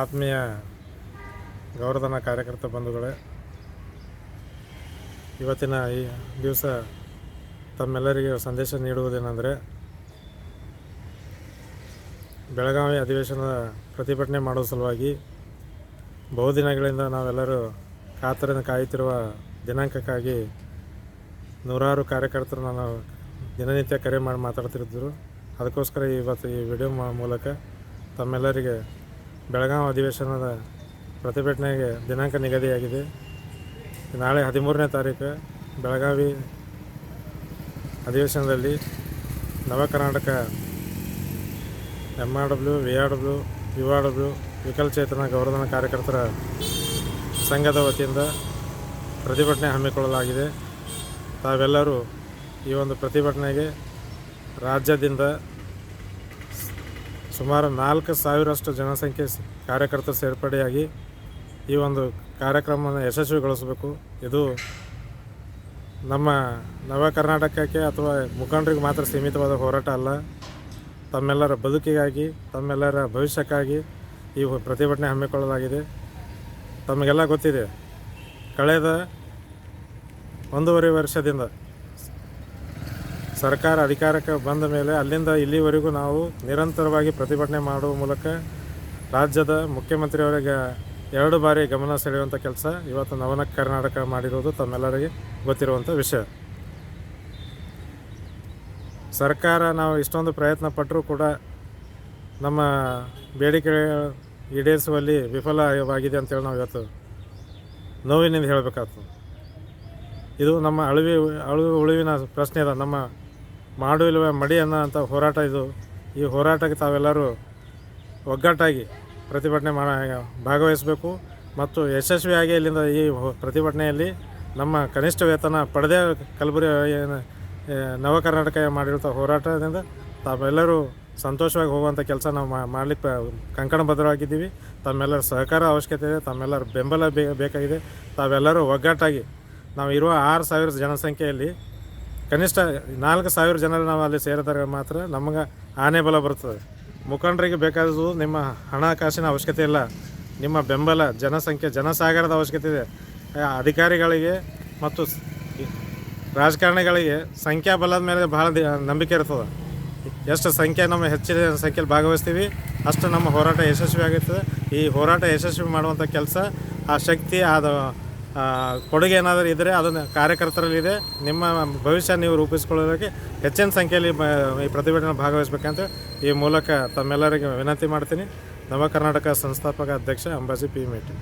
ಆತ್ಮೀಯ ಗೌರವಧನ ಕಾರ್ಯಕರ್ತ ಬಂಧುಗಳೇ, ಇವತ್ತಿನ ಈ ದಿವಸ ತಮ್ಮೆಲ್ಲರಿಗೆ ಸಂದೇಶ ನೀಡುವುದೇನೆಂದರೆ, ಬೆಳಗಾವಿ ಅಧಿವೇಶನದ ಪ್ರತಿಭಟನೆ ಮಾಡುವ ಸಲುವಾಗಿ ಬಹುದಿನಗಳಿಂದ ನಾವೆಲ್ಲರೂ ಕಾತರದಿಂದ ಕಾಯುತ್ತಿರುವ ದಿನಾಂಕಕ್ಕಾಗಿ ನೂರಾರು ಕಾರ್ಯಕರ್ತರು ನಾನು ದಿನನಿತ್ಯ ಕರೆ ಮಾಡಿ ಮಾತಾಡ್ತಿರ್ತಿದ್ರು ಅದಕ್ಕೋಸ್ಕರ ಇವತ್ತು ಈ ವಿಡಿಯೋ ಮೂಲಕ ತಮ್ಮೆಲ್ಲರಿಗೆ ಬೆಳಗಾವಿ ಅಧಿವೇಶನದ ಪ್ರತಿಭಟನೆಗೆ ದಿನಾಂಕ ನಿಗದಿಯಾಗಿದೆ. ನಾಳೆ ಹದಿಮೂರನೇ ತಾರೀಕು ಬೆಳಗಾವಿ ಅಧಿವೇಶನದಲ್ಲಿ ನವ Karnataka M R W V R W U R W ವಿಕಲಚೇತನ ಗೌರವಧನ ಕಾರ್ಯಕರ್ತರ ಸಂಘದ ವತಿಯಿಂದ ಪ್ರತಿಭಟನೆ ಹಮ್ಮಿಕೊಳ್ಳಲಾಗಿದೆ. ತಾವೆಲ್ಲರೂ ಈ ಒಂದು ಪ್ರತಿಭಟನೆಗೆ ರಾಜ್ಯದಿಂದ ಸುಮಾರು ನಾಲ್ಕು ಸಾವಿರಷ್ಟು ಜನಸಂಖ್ಯೆ ಕಾರ್ಯಕರ್ತರು ಸೇರ್ಪಡೆಯಾಗಿ ಈ ಒಂದು ಕಾರ್ಯಕ್ರಮವನ್ನು ಯಶಸ್ವಿಗೊಳಿಸಬೇಕು. ಇದು ನಮ್ಮ ನವ ಕರ್ನಾಟಕಕ್ಕೆ ಅಥವಾ ಮುಖಂಡರಿಗೆ ಮಾತ್ರ ಸೀಮಿತವಾದ ಹೋರಾಟ ಅಲ್ಲ. ತಮ್ಮೆಲ್ಲರ ಬದುಕಿಗಾಗಿ, ತಮ್ಮೆಲ್ಲರ ಭವಿಷ್ಯಕ್ಕಾಗಿ ಈ ಪ್ರತಿಭಟನೆ ಹಮ್ಮಿಕೊಳ್ಳಲಾಗಿದೆ. ತಮಗೆಲ್ಲ ಗೊತ್ತಿದೆ, ಕಳೆದ ಒಂದೂವರೆ ವರ್ಷದಿಂದ ಸರ್ಕಾರ ಅಧಿಕಾರಕ್ಕೆ ಬಂದ ಮೇಲೆ ಅಲ್ಲಿಂದ ಇಲ್ಲಿವರೆಗೂ ನಾವು ನಿರಂತರವಾಗಿ ಪ್ರತಿಭಟನೆ ಮಾಡುವ ಮೂಲಕ ರಾಜ್ಯದ ಮುಖ್ಯಮಂತ್ರಿಯವರಿಗೆ ಎರಡು ಬಾರಿ ಗಮನ ಸೆಳೆಯುವಂಥ ಕೆಲಸ ಇವತ್ತು ನವನ ಕರ್ನಾಟಕ ಮಾಡಿರೋದು ತಮ್ಮೆಲ್ಲರಿಗೆ ಗೊತ್ತಿರುವಂಥ ವಿಷಯ. ಸರ್ಕಾರ ನಾವು ಇಷ್ಟೊಂದು ಪ್ರಯತ್ನ ಪಟ್ಟರೂ ಕೂಡ ನಮ್ಮ ಬೇಡಿಕೆ ಈಡೇರಿಸುವಲ್ಲಿ ವಿಫಲವಾಗಿದೆ ಅಂತೇಳಿ ನಾವು ಇವತ್ತು ನೋವಿನಿಂದ ಹೇಳಬೇಕಾಗ್ತದೆ. ಇದು ನಮ್ಮ ಅಳಿವಿ, ಅಳಿವು, ಉಳಿವಿನ ಪ್ರಶ್ನೆ ಅದ. ನಮ್ಮ ಮಾಡು ಇಲ್ಲವೇ ಮಡಿ ಅನ್ನೋ ಅಂಥ ಹೋರಾಟ ಇದು. ಈ ಹೋರಾಟಕ್ಕೆ ತಾವೆಲ್ಲರೂ ಒಗ್ಗಟ್ಟಾಗಿ ಪ್ರತಿಭಟನೆ ಮಾಡ ಭಾಗವಹಿಸಬೇಕು. ಮತ್ತು ಯಶಸ್ವಿಯಾಗಿ ಇಲ್ಲಿಂದ ಈ ಪ್ರತಿಭಟನೆಯಲ್ಲಿ ನಮ್ಮ ಕನಿಷ್ಠ ವೇತನ ಪಡೆದೇ ಆ, ನವ ಕರ್ನಾಟಕ ಮಾಡಿರುವಂಥ ಹೋರಾಟದಿಂದ ತಾವೆಲ್ಲರೂ ಸಂತೋಷವಾಗಿ ಹೋಗುವಂಥ ಕೆಲಸ ನಾವು ಮಾಡಲಿಕ್ಕೆ ಕಂಕಣಬದ್ಧವಾಗಿದ್ದೀವಿ ತಮ್ಮೆಲ್ಲರ ಸಹಕಾರ ಅವಶ್ಯಕತೆ ಇದೆ ತಮ್ಮೆಲ್ಲರ ಬೆಂಬಲ ಬೇಕಾಗಿದೆ. ತಾವೆಲ್ಲರೂ ಒಗ್ಗಟ್ಟಾಗಿ ನಾವು ಇರುವ ಆರು ಸಾವಿರ ಜನಸಂಖ್ಯೆಯಲ್ಲಿ ಕನಿಷ್ಠ ನಾಲ್ಕು ಸಾವಿರ ಜನರು ನಾವು ಅಲ್ಲಿ ಸೇರಿದಾಗ ಮಾತ್ರ ನಮಗೆ ಆನೆ ಬಲ ಬರ್ತದೆ. ಮುಖಂಡರಿಗೆ ಬೇಕಾದದ್ದು ನಿಮ್ಮ ಹಣಕಾಸಿನ ಅವಶ್ಯಕತೆ ಇಲ್ಲ. ನಿಮ್ಮ ಬೆಂಬಲ, ಜನಸಂಖ್ಯೆ, ಜನಸಾಗರದ ಅವಶ್ಯಕತೆ ಇದೆ. ಅಧಿಕಾರಿಗಳಿಗೆ ಮತ್ತು ರಾಜಕಾರಣಿಗಳಿಗೆ ಸಂಖ್ಯಾ ಬಲದ ಮೇಲೆ ಭಾಳ ನಂಬಿಕೆ ಇರ್ತದೆ. ಎಷ್ಟು ಸಂಖ್ಯೆ ನಮ್ಮ ಹೆಚ್ಚಿನ ಸಂಖ್ಯೆಯಲ್ಲಿ ಭಾಗವಹಿಸ್ತೀವಿ, ಅಷ್ಟು ನಮ್ಮ ಹೋರಾಟ ಯಶಸ್ವಿ ಆಗುತ್ತದೆ ಈ ಹೋರಾಟ ಯಶಸ್ವಿ ಮಾಡುವಂಥ ಕೆಲಸ, ಆ ಶಕ್ತಿ, ಆದ ಕೊಡುಗೆ ಏನಾದರೂ ಇದ್ದರೆ ಅದನ್ನು ಕಾರ್ಯಕರ್ತರಲ್ಲಿದೆ. ನಿಮ್ಮ ಭವಿಷ್ಯ ನೀವು ರೂಪಿಸಿಕೊಳ್ಳೋದಕ್ಕೆ ಹೆಚ್ಚಿನ ಸಂಖ್ಯೆಯಲ್ಲಿ ಈ ಪ್ರತಿಭಟನೆ ಭಾಗವಹಿಸಬೇಕಂತ ಈ ಮೂಲಕ ತಮ್ಮೆಲ್ಲರಿಗೆ ವಿನಂತಿ ಮಾಡ್ತೀನಿ. ನವ ಕರ್ನಾಟಕ ಸಂಸ್ಥಾಪಕ ಅಧ್ಯಕ್ಷ ಅಂಬಾಜಿ ಪಿ. ಮೇಟಿ.